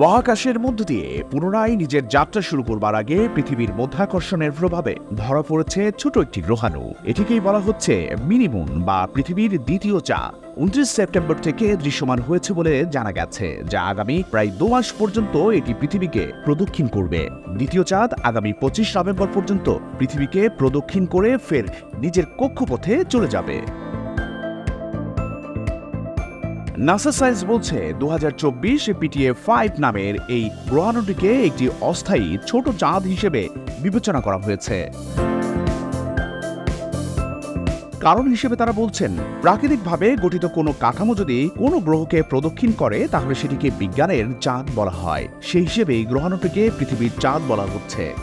মহাকাশের মধ্য দিয়ে পুনরায় নিজের যাত্রা শুরু করবার আগে পৃথিবীর মধ্যাকর্ষণের প্রভাবে ধরা পড়েছে ছোট একটি গ্রহাণু। এটিকেই বলা হচ্ছে মিনিমুন বা পৃথিবীর দ্বিতীয় চাঁদ উনত্রিশ সেপ্টেম্বর থেকে দৃশ্যমান হয়েছে বলে জানা গেছে, যা আগামী প্রায় দু মাস পর্যন্ত এটি পৃথিবীকে প্রদক্ষিণ করবে। দ্বিতীয় চাঁদ আগামী পঁচিশ নভেম্বর পর্যন্ত পৃথিবীকে প্রদক্ষিণ করে ফের নিজের কক্ষপথে চলে যাবে। নাসা সায়েন্স বলছে দু হাজার পিটিএ ফাইভ নামের এই গ্রহাণুটিকে একটি অস্থায়ী ছোট চাঁদ হিসেবে বিবেচনা করা হয়েছে। কারণ হিসেবে তারা বলছেন, প্রাকৃতিকভাবে গঠিত কোনো কাঠামো যদি কোনো গ্রহকে প্রদক্ষিণ করে, তাহলে সেটিকে বিজ্ঞানের চাঁদ বলা হয়। সেই হিসেবেই গ্রহাণুটিকে পৃথিবীর চাঁদ বলা হচ্ছে।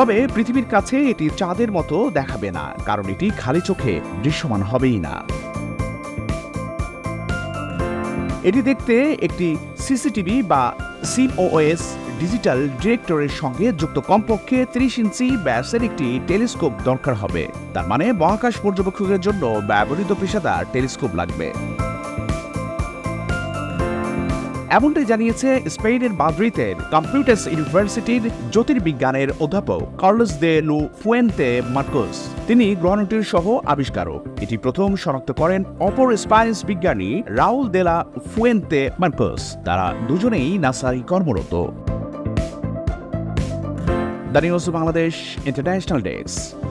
তবে পৃথিবীর কাছে এটি চাঁদের মতো দেখাবে না, কারণ এটি খালি চোখে দৃশ্যমান হবেই না। এটি দেখতে একটি সিসিটিভি বা সিমওএস ডিজিটাল ডিরেক্টরের সঙ্গে যুক্ত। কমপক্ষে ত্রিশ ইঞ্চি ব্যাসের একটি টেলিস্কোপ দরকার হবে। তার মানে মহাকাশ পর্যবেক্ষকের জন্য ব্যবহৃত পেশাদার টেলিস্কোপ লাগবে। এমনটাই জানিয়েছে স্পেনের মাদ্রিদের কম্পিউটার্স ইউনিভার্সিটির জ্যোতির্বিজ্ঞানের অধ্যাপক কার্লোস দে লু ফুয়েন্তে মার্কোস। তিনি গ্রহাণুটির সহ আবিষ্কারক। এটি প্রথম শনাক্ত করেন অপর স্পাইন্স বিজ্ঞানী রাউল দেলা ফুয়েন্তে মার্কোস। তারা দুজনেই নাসায় কর্মরত। The news Bangladesh international desk.